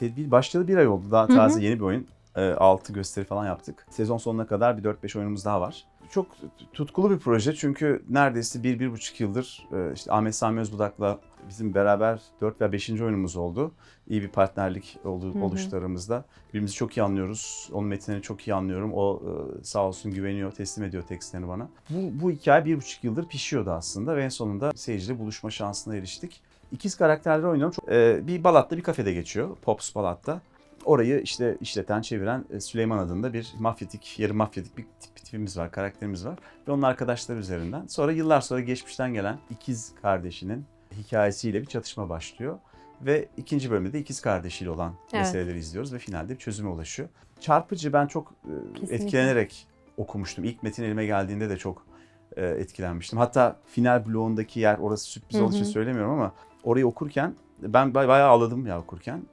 Tedbir başladı bir ay oldu. Daha Hı hı. taze yeni bir oyun. 6 gösteri falan yaptık. Sezon sonuna kadar bir 4-5 oyunumuz daha var. Çok tutkulu bir proje çünkü neredeyse 1-1,5 yıldır e, işte Ahmet Sami Özbudak'la bizim beraber 4 veya 5. oyunumuz oldu. İyi bir partnerlik oldu, Hı hı. oluştu aramızda. Birbirimizi çok iyi anlıyoruz. Onun metinlerini çok iyi anlıyorum. O e, sağ olsun güveniyor, teslim ediyor tekstlerini bana. Bu, bu hikaye bir buçuk yıldır pişiyordu aslında ve en sonunda seyirciyle buluşma şansına eriştik. İkiz karakterleri oynuyorum. Çok, e, bir Balat'ta bir kafede geçiyor. Pops Balat'ta. Orayı işte işleten, çeviren e, Süleyman adında bir mafyatik, yarı mafyatik bir tip, tipimiz var, karakterimiz var. Ve onun arkadaşları üzerinden. Sonra yıllar sonra geçmişten gelen ikiz kardeşinin hikayesiyle bir çatışma başlıyor. Ve ikinci bölümde de ikiz kardeşiyle olan Evet. meseleleri izliyoruz ve finalde bir çözüme ulaşıyor. Çarpıcı ben çok e, Kesinlikle. etkilenerek okumuştum. İlk metin elime geldiğinde de çok e, etkilenmiştim. Hatta final bloğundaki yer orası sürpriz olduğu için söylemiyorum ama orayı okurken ben bay- bayağı ağladım ya okurken.